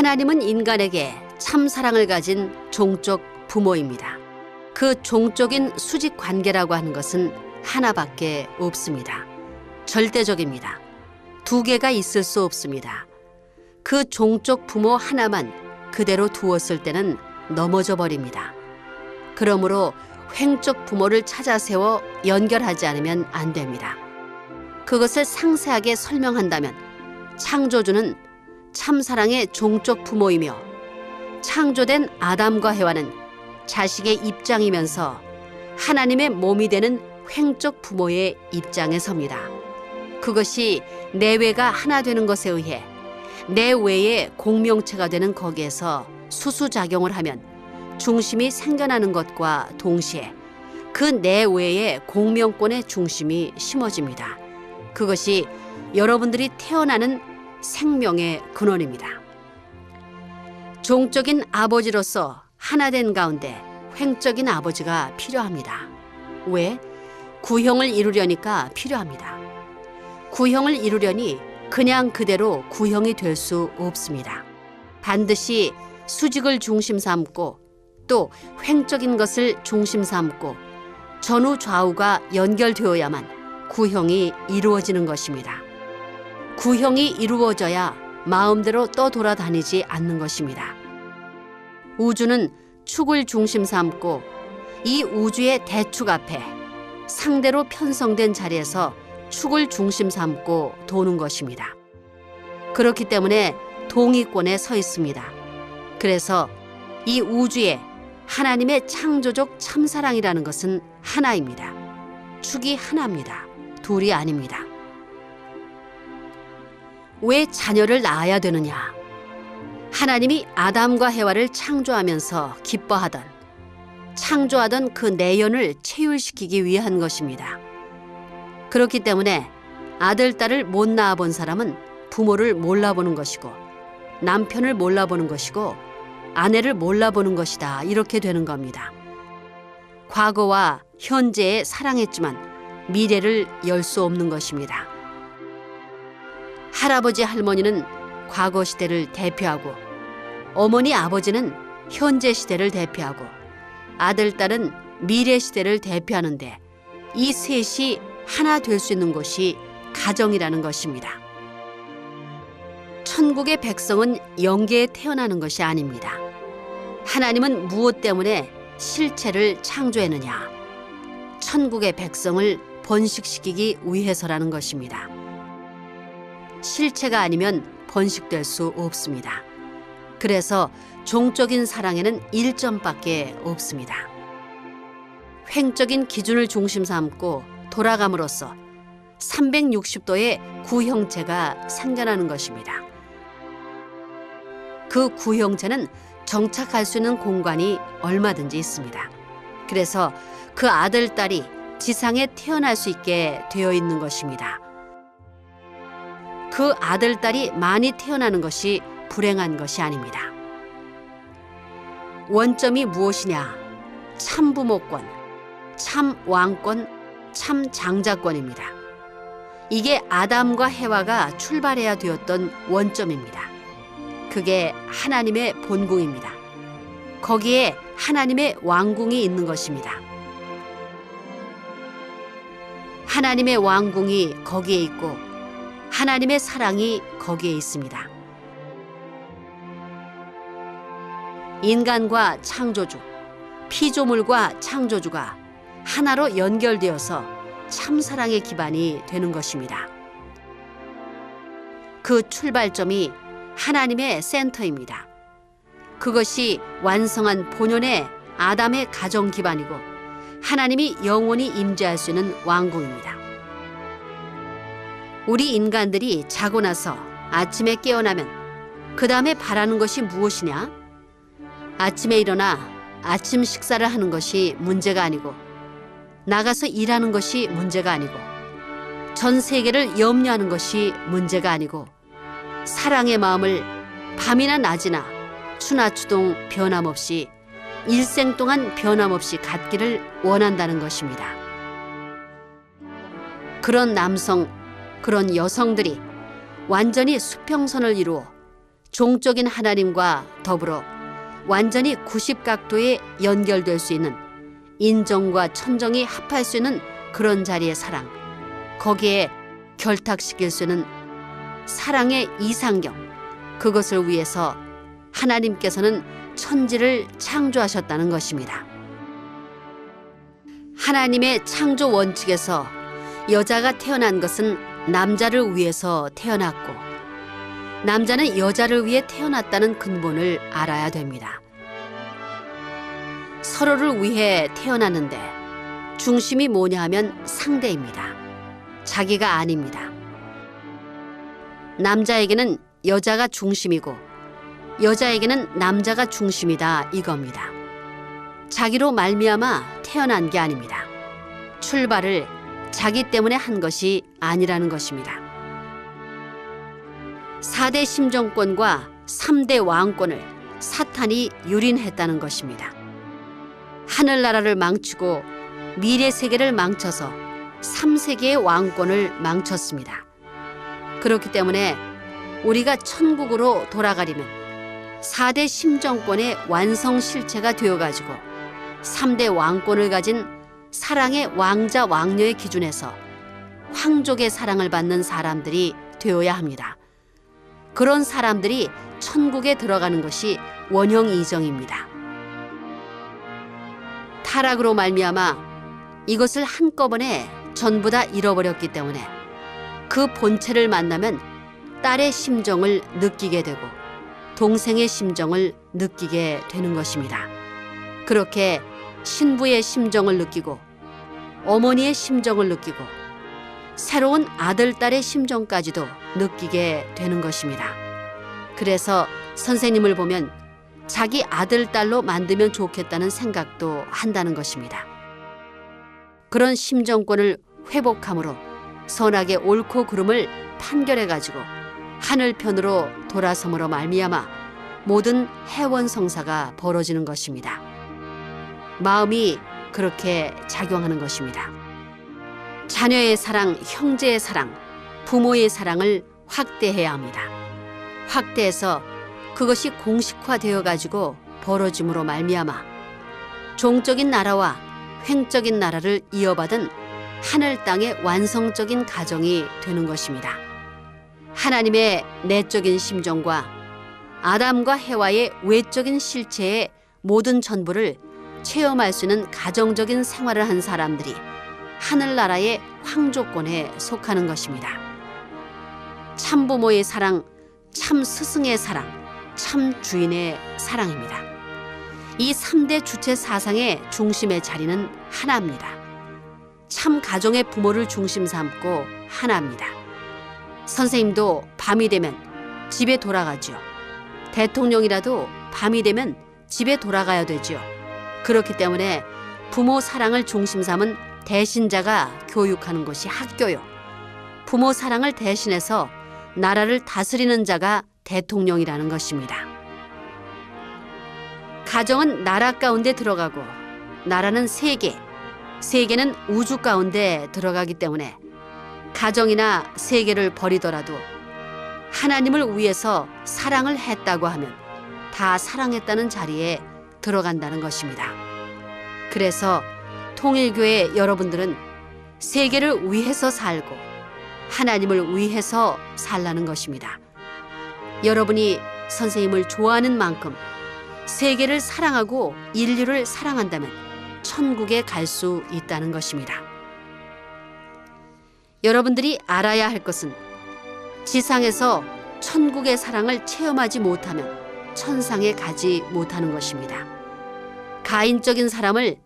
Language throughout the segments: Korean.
하나님은 인간에게 참 사랑을 가진 종족 부모입니다. 그 종족인 수직 관계라고 하는 것은 하나밖에 없습니다. 절대적입니다. 두 개가 있을 수 없습니다. 그 종족 부모 하나만 그대로 두었을 때는 넘어져 버립니다. 그러므로 횡적 부모를 찾아 세워 연결하지 않으면 안 됩니다. 그것을 상세하게 설명한다면 창조주는 참사랑의 종족 부모이며 창조된 아담과 해와는 자식의 입장이면서 하나님의 몸이 되는 횡적 부모의 입장에 섭니다. 그것이 내외가 하나 되는 것에 의해 내외의 공명체가 되는 거기에서 수수작용을 하면 중심이 생겨나는 것과 동시에 그 내외의 공명권의 중심이 심어집니다. 그것이 여러분들이 태어나는 생명의 근원입니다. 종적인 아버지로서 하나된 가운데 횡적인 아버지가 필요합니다. 왜? 구형을 이루려니까 필요합니다. 구형을 이루려니 그냥 그대로 구형이 될 수 없습니다. 반드시 수직을 중심 삼고 또 횡적인 것을 중심 삼고 전후 좌우가 연결되어야만 구형이 이루어지는 것입니다. 구형이 이루어져야 마음대로 떠돌아다니지 않는 것입니다. 우주는 축을 중심 삼고 이 우주의 대축 앞에 상대로 편성된 자리에서 축을 중심 삼고 도는 것입니다. 그렇기 때문에 동의권에 서 있습니다. 그래서 이 우주에 하나님의 창조적 참사랑이라는 것은 하나입니다. 축이 하나입니다. 둘이 아닙니다. 왜 자녀를 낳아야 되느냐? 하나님이 아담과 해와를 창조하면서 기뻐하던 창조하던 그 내연을 체휼시키기 위한 것입니다. 그렇기 때문에 아들, 딸을 못 낳아본 사람은 부모를 몰라보는 것이고 남편을 몰라보는 것이고 아내를 몰라보는 것이다. 이렇게 되는 겁니다. 과거와 현재에 사랑했지만 미래를 열 수 없는 것입니다. 할아버지 할머니는 과거 시대를 대표하고 어머니 아버지는 현재 시대를 대표하고 아들 딸은 미래 시대를 대표하는데 이 셋이 하나 될 수 있는 곳이 가정이라는 것입니다. 천국의 백성은 영계에 태어나는 것이 아닙니다. 하나님은 무엇 때문에 실체를 창조했느냐? 천국의 백성을 번식시키기 위해서라는 것입니다. 실체가 아니면 번식될 수 없습니다. 그래서 종적인 사랑에는 1점밖에 없습니다. 횡적인 기준을 중심 삼고 돌아감으로써 360도의 구형체가 생겨나는 것입니다. 그 구형체는 정착할 수 있는 공간이 얼마든지 있습니다. 그래서 그 아들, 딸이 지상에 태어날 수 있게 되어 있는 것입니다. 그 아들, 딸이 많이 태어나는 것이 불행한 것이 아닙니다. 원점이 무엇이냐? 참 부모권, 참 왕권, 참 장자권입니다. 이게 아담과 해와가 출발해야 되었던 원점입니다. 그게 하나님의 본궁입니다. 거기에 하나님의 왕궁이 있는 것입니다. 하나님의 왕궁이 거기에 있고 하나님의 사랑이 거기에 있습니다. 인간과 창조주, 피조물과 창조주가 하나로 연결되어서 참사랑의 기반이 되는 것입니다. 그 출발점이 하나님의 센터입니다. 그것이 완성한 본연의 아담의 가정 기반이고 하나님이 영원히 임재할 수 있는 왕궁입니다. 우리 인간들이 자고 나서 아침에 깨어나면 그 다음에 바라는 것이 무엇이냐? 아침에 일어나 아침 식사를 하는 것이 문제가 아니고 나가서 일하는 것이 문제가 아니고 전 세계를 염려하는 것이 문제가 아니고 사랑의 마음을 밤이나 낮이나 추나 추동 변함없이 일생 동안 변함없이 갖기를 원한다는 것입니다. 그런 남성, 그런 여성들이 완전히 수평선을 이루어 종적인 하나님과 더불어 완전히 90각도에 연결될 수 있는 인정과 천정이 합할 수 있는 그런 자리의 사랑. 거기에 결탁시킬 수 있는 사랑의 이상경. 그것을 위해서 하나님께서는 천지를 창조하셨다는 것입니다. 하나님의 창조 원칙에서 여자가 태어난 것은 남자를 위해서 태어났고 남자는 여자를 위해 태어났다는 근본을 알아야 됩니다. 서로를 위해 태어났는데 중심이 뭐냐 하면 상대입니다. 자기가 아닙니다. 남자에게는 여자가 중심이고 여자에게는 남자가 중심이다 이겁니다. 자기로 말미암아 태어난 게 아닙니다. 출발을 자기 때문에 한 것이 아니라는 것입니다. 4대 심정권과 3대 왕권을 사탄이 유린했다는 것입니다. 하늘나라를 망치고 미래 세계를 망쳐서 3세계의 왕권을 망쳤습니다. 그렇기 때문에 우리가 천국으로 돌아가려면 4대 심정권의 완성 실체가 되어가지고 3대 왕권을 가진 사랑의 왕자 왕녀의 기준에서 황족의 사랑을 받는 사람들이 되어야 합니다. 그런 사람들이 천국에 들어가는 것이 원형 이정입니다. 타락으로 말미암아 이것을 한꺼번에 전부 다 잃어버렸기 때문에 그 본체를 만나면 딸의 심정을 느끼게 되고 동생의 심정을 느끼게 되는 것입니다. 그렇게 신부의 심정을 느끼고 어머니의 심정을 느끼고 새로운 아들, 딸의 심정까지도 느끼게 되는 것입니다. 그래서 선생님을 보면 자기 아들, 딸로 만들면 좋겠다는 생각도 한다는 것입니다. 그런 심정권을 회복함으로 선악의 옳고 그름을 판결해 가지고 하늘편으로 돌아섬으로 말미암아 모든 해원 성사가 벌어지는 것입니다. 마음이 그렇게 작용하는 것입니다. 자녀의 사랑, 형제의 사랑, 부모의 사랑을 확대해야 합니다. 확대해서 그것이 공식화되어 가지고 벌어짐으로 말미암아 종적인 나라와 횡적인 나라를 이어받은 하늘 땅의 완성적인 가정이 되는 것입니다. 하나님의 내적인 심정과 아담과 해와의 외적인 실체의 모든 전부를 체험할 수 있는 가정적인 생활을 한 사람들이 하늘나라의 황조권에 속하는 것입니다. 참 부모의 사랑, 참 스승의 사랑, 참 주인의 사랑입니다. 이 3대 주체 사상의 중심의 자리는 하나입니다. 참 가정의 부모를 중심 삼고 하나입니다. 선생님도 밤이 되면 집에 돌아가죠. 대통령이라도 밤이 되면 집에 돌아가야 되지요. 그렇기 때문에 부모 사랑을 중심 삼은 대신자가 교육하는 것이 학교요. 부모 사랑을 대신해서 나라를 다스리는 자가 대통령이라는 것입니다. 가정은 나라 가운데 들어가고 나라는 세계, 세계는 우주 가운데 들어가기 때문에 가정이나 세계를 버리더라도 하나님을 위해서 사랑을 했다고 하면 다 사랑했다는 자리에 들어간다는 것입니다. 그래서 통일교회 여러분들은 세계를 위해서 살고 하나님을 위해서 살라는 것입니다. 여러분이 선생님을 좋아하는 만큼 세계를 사랑하고 인류를 사랑한다면 천국에 갈 수 있다는 것입니다. 여러분들이 알아야 할 것은 지상에서 천국의 사랑을 체험하지 못하면 천상에 가지 못하는 것입니다. 가인적인 사람을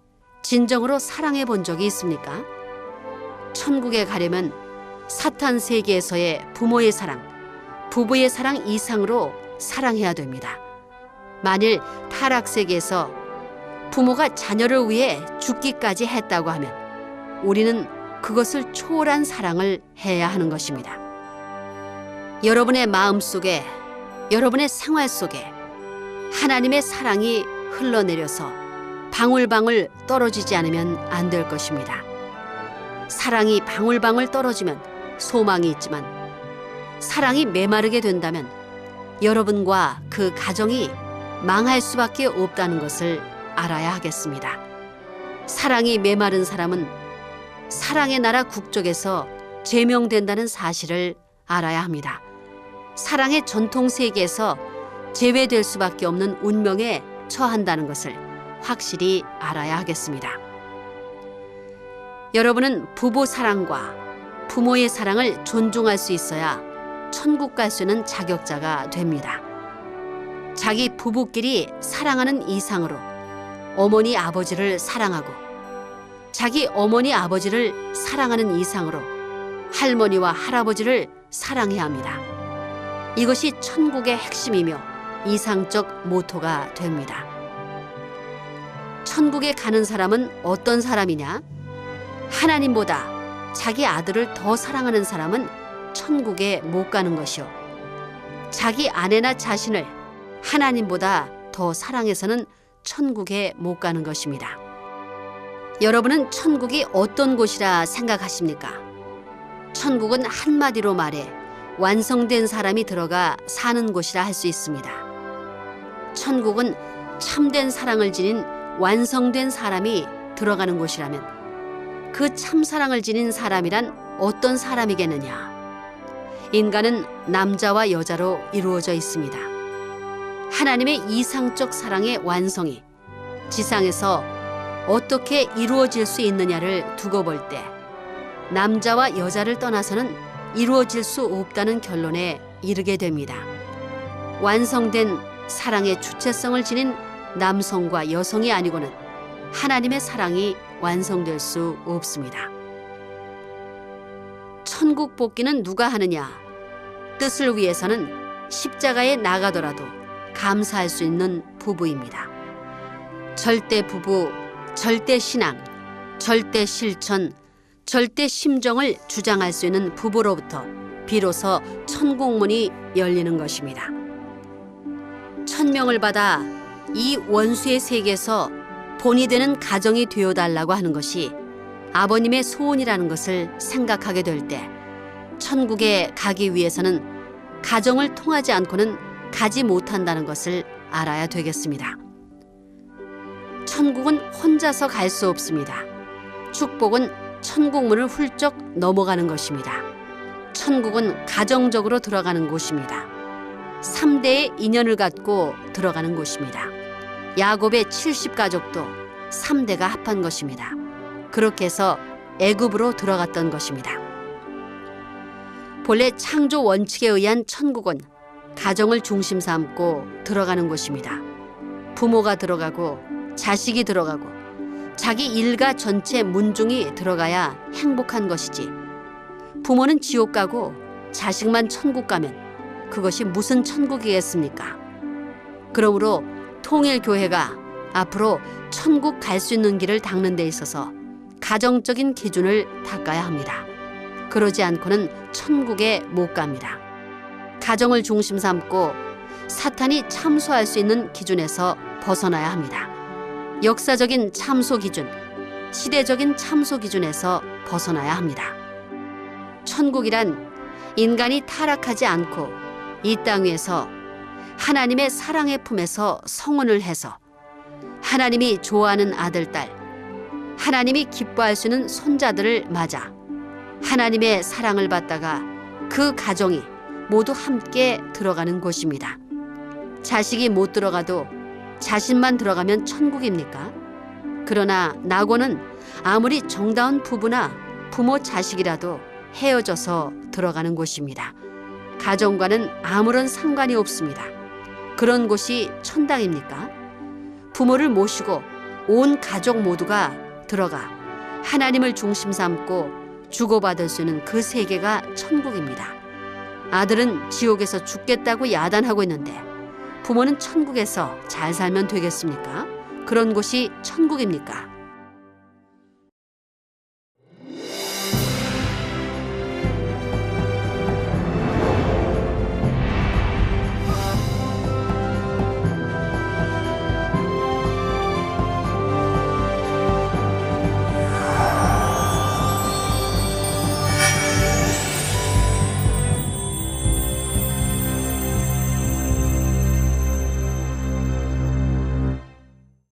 진정으로 사랑해 본 적이 있습니까? 천국에 가려면 사탄 세계에서의 부모의 사랑, 부부의 사랑 이상으로 사랑해야 됩니다. 만일 타락 세계에서 부모가 자녀를 위해 죽기까지 했다고 하면 우리는 그것을 초월한 사랑을 해야 하는 것입니다. 여러분의 마음 속에, 여러분의 생활 속에 하나님의 사랑이 흘러내려서 방울방울 떨어지지 않으면 안 될 것입니다. 사랑이 방울방울 떨어지면 소망이 있지만 사랑이 메마르게 된다면 여러분과 그 가정이 망할 수밖에 없다는 것을 알아야 하겠습니다. 사랑이 메마른 사람은 사랑의 나라 국적에서 제명된다는 사실을 알아야 합니다. 사랑의 전통 세계에서 제외될 수밖에 없는 운명에 처한다는 것을 확실히 알아야 하겠습니다. 여러분은 부부 사랑과 부모의 사랑을 존중할 수 있어야 천국 갈 수 있는 자격자가 됩니다. 자기 부부끼리 사랑하는 이상으로 어머니 아버지를 사랑하고 자기 어머니 아버지를 사랑하는 이상으로 할머니와 할아버지를 사랑해야 합니다. 이것이 천국의 핵심이며 이상적 모토가 됩니다. 천국에 가는 사람은 어떤 사람이냐? 하나님보다 자기 아들을 더 사랑하는 사람은 천국에 못 가는 것이요. 자기 아내나 자신을 하나님보다 더 사랑해서는 천국에 못 가는 것입니다. 여러분은 천국이 어떤 곳이라 생각하십니까? 천국은 한마디로 말해 완성된 사람이 들어가 사는 곳이라 할 수 있습니다. 천국은 참된 사랑을 지닌 완성된 사람이 들어가는 곳이라면 그 참사랑을 지닌 사람이란 어떤 사람이겠느냐? 인간은 남자와 여자로 이루어져 있습니다. 하나님의 이상적 사랑의 완성이 지상에서 어떻게 이루어질 수 있느냐를 두고 볼 때 남자와 여자를 떠나서는 이루어질 수 없다는 결론에 이르게 됩니다. 완성된 사랑의 주체성을 지닌 남성과 여성이 아니고는 하나님의 사랑이 완성될 수 없습니다. 천국 복귀는 누가 하느냐? 뜻을 위해서는 십자가에 나가더라도 감사할 수 있는 부부입니다. 절대 부부, 절대 신앙, 절대 실천, 절대 심정을 주장할 수 있는 부부로부터 비로소 천국문이 열리는 것입니다. 천명을 받아 이 원수의 세계에서 본이 되는 가정이 되어달라고 하는 것이 아버님의 소원이라는 것을 생각하게 될 때 천국에 가기 위해서는 가정을 통하지 않고는 가지 못한다는 것을 알아야 되겠습니다. 천국은 혼자서 갈 수 없습니다. 축복은 천국문을 훌쩍 넘어가는 것입니다. 천국은 가정적으로 들어가는 곳입니다. 3대의 인연을 갖고 들어가는 곳입니다. 야곱의 70가족도 3대가 합한 것입니다. 그렇게 해서 애굽으로 들어갔던 것입니다. 본래 창조 원칙에 의한 천국은 가정을 중심 삼고 들어가는 곳입니다. 부모가 들어가고 자식이 들어가고 자기 일가 전체 문중이 들어가야 행복한 것이지. 부모는 지옥 가고 자식만 천국 가면 그것이 무슨 천국이겠습니까? 그러므로 통일교회가 앞으로 천국 갈 수 있는 길을 닦는 데 있어서 가정적인 기준을 닦아야 합니다. 그러지 않고는 천국에 못 갑니다. 가정을 중심 삼고 사탄이 참소할 수 있는 기준에서 벗어나야 합니다. 역사적인 참소 기준, 시대적인 참소 기준에서 벗어나야 합니다. 천국이란 인간이 타락하지 않고 이땅 위에서 하나님의 사랑의 품에서 성원을 해서 하나님이 좋아하는 아들, 딸, 하나님이 기뻐할 수 있는 손자들을 맞아 하나님의 사랑을 받다가 그 가정이 모두 함께 들어가는 곳입니다. 자식이 못 들어가도 자신만 들어가면 천국입니까? 그러나 낙원은 아무리 정다운 부부나 부모 자식이라도 헤어져서 들어가는 곳입니다. 가정과는 아무런 상관이 없습니다. 그런 곳이 천당입니까? 부모를 모시고 온 가족 모두가 들어가 하나님을 중심 삼고 주고받을 수 있는 그 세계가 천국입니다. 아들은 지옥에서 죽겠다고 야단하고 있는데 부모는 천국에서 잘 살면 되겠습니까? 그런 곳이 천국입니까?